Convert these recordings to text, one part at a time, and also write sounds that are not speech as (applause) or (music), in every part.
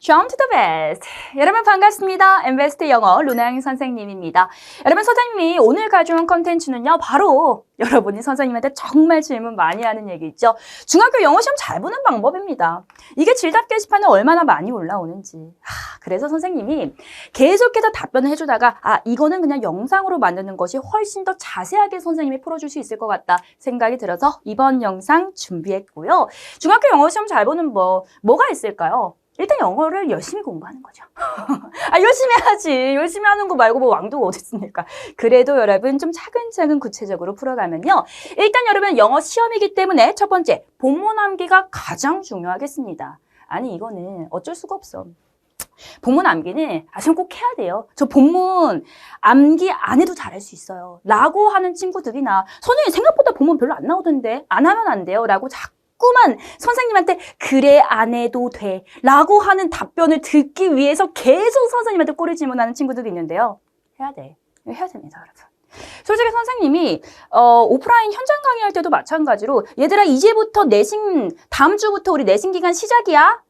Jump to the best. 여러분 반갑습니다. 엠베스트 영어 루나영 선생님입니다. 여러분 선생님이 오늘 가져온 컨텐츠는요. 바로 여러분이 선생님한테 정말 질문 많이 하는 얘기 있죠. 중학교 영어 시험 잘 보는 방법입니다. 이게 질답 게시판에 얼마나 많이 올라오는지. 하, 그래서 선생님이 계속해서 답변을 해주다가 아 이거는 그냥 영상으로 만드는 것이 훨씬 더 자세하게 선생님이 풀어줄 수 있을 것 같다 생각이 들어서 이번 영상 준비했고요. 중학교 영어 시험 잘 보는 뭐 뭐가 있을까요? 일단 영어를 열심히 공부하는 거죠. (laughs) 아, 열심히 해야지. 열심히 하는 거 말고 뭐 왕도가 어디 있습니까? 그래도 여러분 좀 차근차근 구체적으로 풀어가면요. 일단 여러분 영어 시험이기 때문에 첫 번째, 본문 암기가 가장 중요하겠습니다. 아니, 이거는 어쩔 수가 없어. 본문 암기는 아시면 꼭 해야 돼요. 저 본문 암기 안 해도 잘할 수 있어요. 라고 하는 친구들이나 선생님 생각보다 본문 별로 안 나오던데 안 하면 안 돼요. 라고 자꾸 만 선생님한테 그래 안 해도 돼 라고 하는 답변을 듣기 위해서 계속 선생님한테 꼬리 질문하는 친구들이 있는데요. 해야 돼. 해야 됩니다, 여러분. 솔직히 선생님이 어, 오프라인 현장 강의할 때도 마찬가지로 얘들아 이제부터 내신 다음 주부터 우리 내신 기간 시작이야.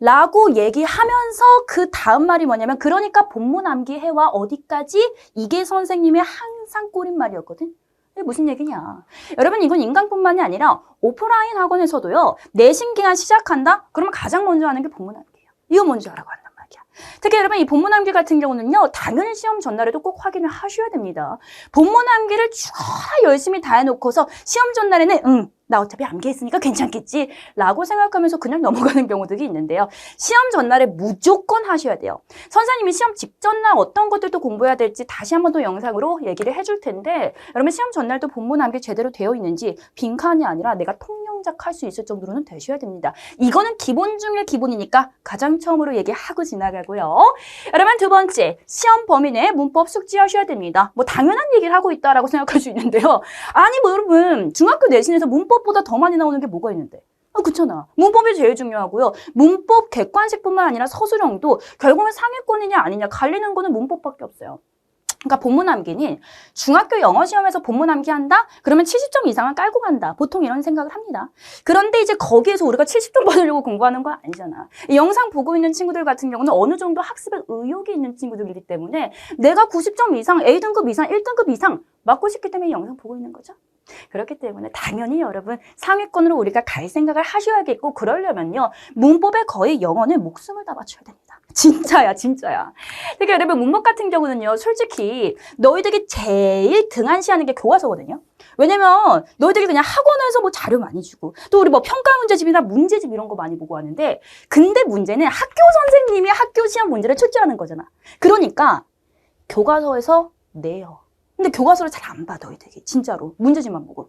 라고 얘기하면서 그 다음 말이 뭐냐면 그러니까 본문 암기 해와 어디까지 이게 선생님의 항상 꼬린 말이었거든. 이게 무슨 얘기냐. 여러분 이건 인강뿐만이 아니라 오프라인 학원에서도요. 내신 기간 시작한다? 그러면 가장 먼저 하는 게 본문 암기예요. 이거 먼저 하라고 한단 말이야. 특히 여러분 이 본문 암기 같은 경우는요. 당연히 시험 전날에도 꼭 확인을 하셔야 됩니다. 본문 암기를 쫙 열심히 다 해놓고서 시험 전날에는 응, 나 어차피 암기했으니까 괜찮겠지 라고 생각하면서 그냥 넘어가는 경우들이 있는데요. 시험 전날에 무조건 하셔야 돼요. 선생님이 시험 직전날 어떤 것들도 공부해야 될지 다시 한번더 영상으로 얘기를 해줄 텐데 여러분 시험 전날도 본문 암기 제대로 되어 있는지 빈칸이 아니라 내가 통영작 할 수 있을 정도로는 되셔야 됩니다. 이거는 기본 중의 기본이니까 가장 처음으로 얘기하고 지나가고요. 여러분 두 번째 시험 범위 내에 문법 숙지하셔야 됩니다. 뭐 당연한 얘기를 하고 있다라고 생각할 수 있는데요. 아니 뭐 여러분 중학교 내신에서 문법 보다 더 많이 나오는 게 뭐가 있는데? 아, 그렇잖아. 문법이 제일 중요하고요. 문법 객관식뿐만 아니라 서술형도 결국은 상위권이냐 아니냐 갈리는 거는 문법밖에 없어요. 그러니까 본문 암기는 중학교 영어 시험에서 본문 암기한다? 그러면 70점 이상은 깔고 간다. 보통 이런 생각을 합니다. 그런데 이제 거기에서 우리가 70점 받으려고 공부하는 건 아니잖아. 이 영상 보고 있는 친구들 같은 경우는 어느 정도 학습에 의욕이 있는 친구들이기 때문에 내가 90점 이상, A등급 이상, 1등급 이상 맞고 싶기 때문에 이 영상 보고 있는 거죠. 그렇기 때문에 당연히 여러분 상위권으로 우리가 갈 생각을 하셔야겠고 그러려면요 문법에 거의 영어는 목숨을 다 바쳐야 됩니다. (laughs) 진짜야 진짜야. 그러니까 여러분 문법 같은 경우는요 솔직히 너희들이 제일 등한시하는 게 교과서거든요. 왜냐면 너희들이 그냥 학원에서 뭐 자료 많이 주고 또 우리 뭐 평가 문제집이나 문제집 이런 거 많이 보고 하는데 근데 문제는 학교 선생님이 학교 시험 문제를 출제하는 거잖아. 그러니까 교과서에서 내요. 근데 교과서를 잘안 봐, 너희들이. 진짜로. 문제집만 보고.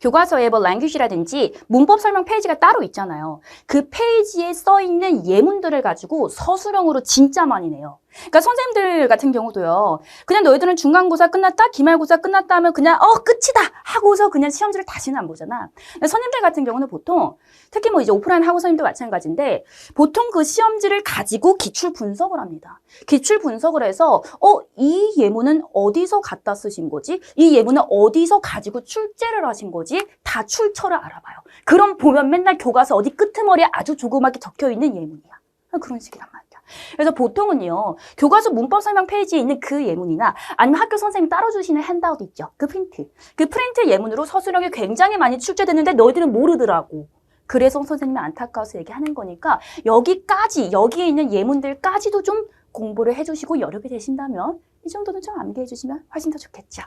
교과서에 뭐 language라든지 문법 설명 페이지가 따로 있잖아요. 그 페이지에 써 있는 예문들을 가지고 서술형으로 진짜 많이 내요. 그러니까 선생님들 같은 경우도요. 그냥 너희들은 중간고사 끝났다, 기말고사 끝났다 하면 그냥 어 끝이다 하고서 그냥 시험지를 다시는 안 보잖아. 선생님들 같은 경우는 보통 특히 뭐 이제 오프라인 학원 선생님도 마찬가지인데 보통 그 시험지를 가지고 기출 분석을 합니다. 기출 분석을 해서 어 이 예문은 어디서 갖다 쓰신 거지? 이 예문은 어디서 가지고 출제를 하신 거지? 다 출처를 알아봐요. 그럼 보면 맨날 교과서 어디 끄트머리에 아주 조그맣게 적혀 있는 예문이야. 그런 식이란 말이야. 그래서 보통은요, 교과서 문법 설명 페이지에 있는 그 예문이나 아니면 학교 선생님이 따로 주시는 핸드아웃 있죠. 그 프린트. 그 프린트 예문으로 서술형이 굉장히 많이 출제되는데 너희들은 모르더라고. 그래서 선생님이 안타까워서 얘기하는 거니까 여기까지, 여기에 있는 예문들까지도 좀 공부를 해주시고 여력이 되신다면 이 정도는 좀 암기해 주시면 훨씬 더 좋겠죠.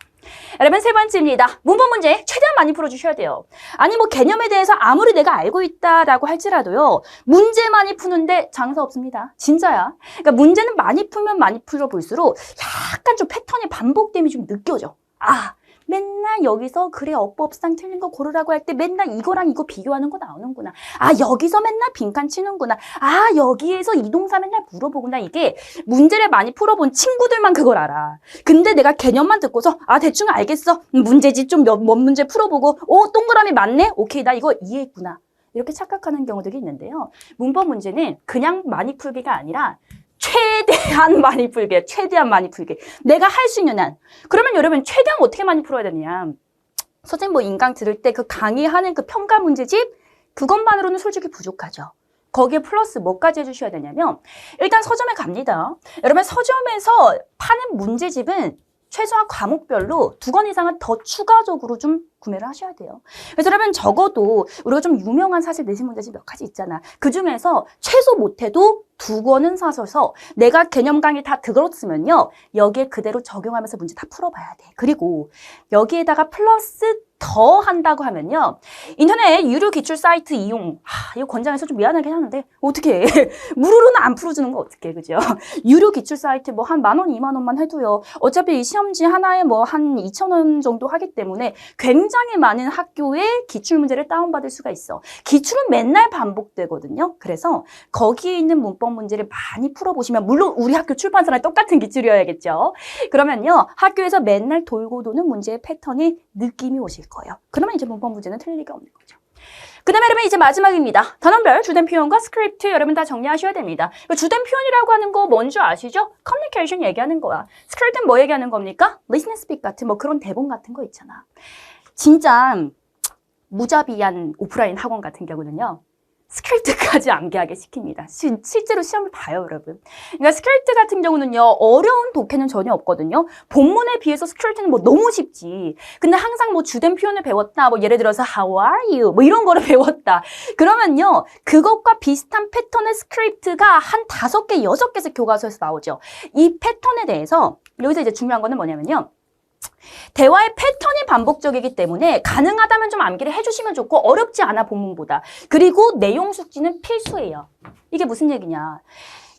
여러분 세 번째입니다. 문법 문제 최대한 많이 풀어주셔야 돼요. 아니 뭐 개념에 대해서 아무리 내가 알고 있다라고 할지라도요. 문제 많이 푸는데 장사 없습니다. 진짜야. 그러니까 문제는 많이 풀면 많이 풀어볼수록 약간 좀 패턴이 반복됨이 좀 느껴져. 아 맨날 여기서 그래 어법상 틀린 거 고르라고 할 때 맨날 이거랑 이거 비교하는 거 나오는구나. 아 여기서 맨날 빈칸 치는구나. 아 여기에서 이 동사 맨날 물어보구나. 이게 문제를 많이 풀어본 친구들만 그걸 알아. 근데 내가 개념만 듣고서 아 대충 알겠어. 문제집 좀몇 문제 풀어보고 오 동그라미 맞네. 오케이 나 이거 이해했구나. 이렇게 착각하는 경우들이 있는데요. 문법 문제는 그냥 많이 풀기가 아니라 최대한 많이 풀게, 최대한 많이 풀게. 내가 할 수 있는 한. 그러면 여러분, 최대한 어떻게 많이 풀어야 되느냐. 선생님 뭐 인강 들을 때 그 강의하는 그 평가 문제집, 그것만으로는 솔직히 부족하죠. 거기에 플러스 뭐까지 해주셔야 되냐면 일단 서점에 갑니다. 여러분 서점에서 파는 문제집은 최소한 과목별로 두 권 이상은 더 추가적으로 좀 구매를 하셔야 돼요. 그래서 여러분 적어도 우리가 좀 유명한 사실 내신 문제집 몇 가지 있잖아. 그 중에서 최소 못해도 두 권은 사셔서 내가 개념 강의 다 들었으면요. 여기에 그대로 적용하면서 문제 다 풀어봐야 돼. 그리고 여기에다가 플러스 더 한다고 하면요. 인터넷 유료 기출 사이트 이용. 하, 이거 권장해서 좀 미안하긴 하는데 어떻게 (laughs) 무료로는 안 풀어주는 거 어떻게 그죠? (laughs) 유료 기출 사이트 뭐 한 만 원, 이만 원만 해도요. 어차피 이 시험지 하나에 뭐 한 이천 원 정도 하기 때문에 굉장히 많은 학교의 기출 문제를 다운받을 수가 있어. 기출은 맨날 반복되거든요. 그래서 거기에 있는 문법 문제를 많이 풀어보시면 물론 우리 학교 출판사랑 똑같은 기출이어야겠죠. 그러면요. 학교에서 맨날 돌고 도는 문제의 패턴이 느낌이 오실 거예요. 그러면 이제 문법 문제는 틀릴 리가 없는 거죠. 그 다음에 여러분 이제 마지막입니다. 단원별 주된 표현과 스크립트 여러분 다 정리하셔야 됩니다. 주된 표현이라고 하는 거 뭔지 아시죠? 커뮤니케이션 얘기하는 거야. 스크립트는 뭐 얘기하는 겁니까? 리스닝 스픽 같은 뭐 그런 대본 같은 거 있잖아. 진짜 무자비한 오프라인 학원 같은 경우는요. 스크립트까지 암기하게 시킵니다. 시- 실제로 시험을 봐요, 여러분. 그러니까 스크립트 같은 경우는요, 어려운 독해는 전혀 없거든요. 본문에 비해서 스크립트는 뭐 너무 쉽지. 근데 항상 뭐 주된 표현을 배웠다, 뭐 예를 들어서 how are you, 뭐 이런 거를 (laughs) 배웠다. 그러면요, 그것과 비슷한 패턴의 스크립트가 한 다섯 개, 여섯 개씩 교과서에서 나오죠. 이 패턴에 대해서 여기서 이제 중요한 거는 뭐냐면요. 대화의 패턴이 반복적이기 때문에 가능하다면 좀 암기를 해주시면 좋고 어렵지 않아 본문보다. 그리고 내용 숙지는 필수예요. 이게 무슨 얘기냐.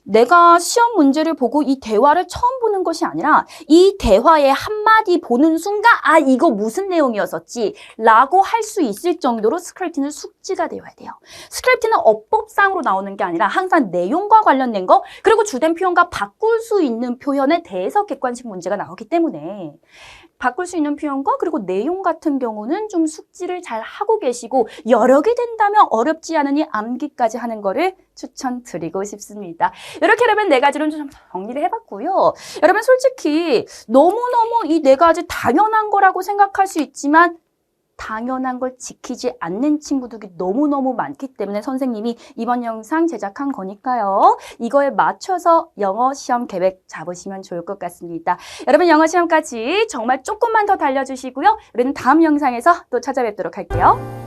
내가 시험 문제를 보고 이 대화를 처음 보는 것이 아니라 이 대화의 한마디 보는 순간 아 이거 무슨 내용이었었지 라고 할 수 있을 정도로 스크립트는 숙지가 되어야 돼요. 스크립트는 어법상으로 나오는 게 아니라 항상 내용과 관련된 거 그리고 주된 표현과 바꿀 수 있는 표현에 대해서 객관식 문제가 나오기 때문에 바꿀 수 있는 표현과 그리고 내용 같은 경우는 좀 숙지를 잘 하고 계시고 개 된다면 어렵지 않으니 암기까지 하는 거를 추천드리고 싶습니다. 이렇게 여러분 네 가지로 좀 정리를 해봤고요. 여러분 솔직히 너무너무 이 네 가지 당연한 거라고 생각할 수 있지만 당연한 걸 지키지 않는 친구들이 너무너무 많기 때문에 선생님이 이번 영상 제작한 거니까요. 이거에 맞춰서 영어 시험 계획 잡으시면 좋을 것 같습니다. 여러분 영어 시험까지 정말 조금만 더 달려주시고요. 우리는 다음 영상에서 또 찾아뵙도록 할게요.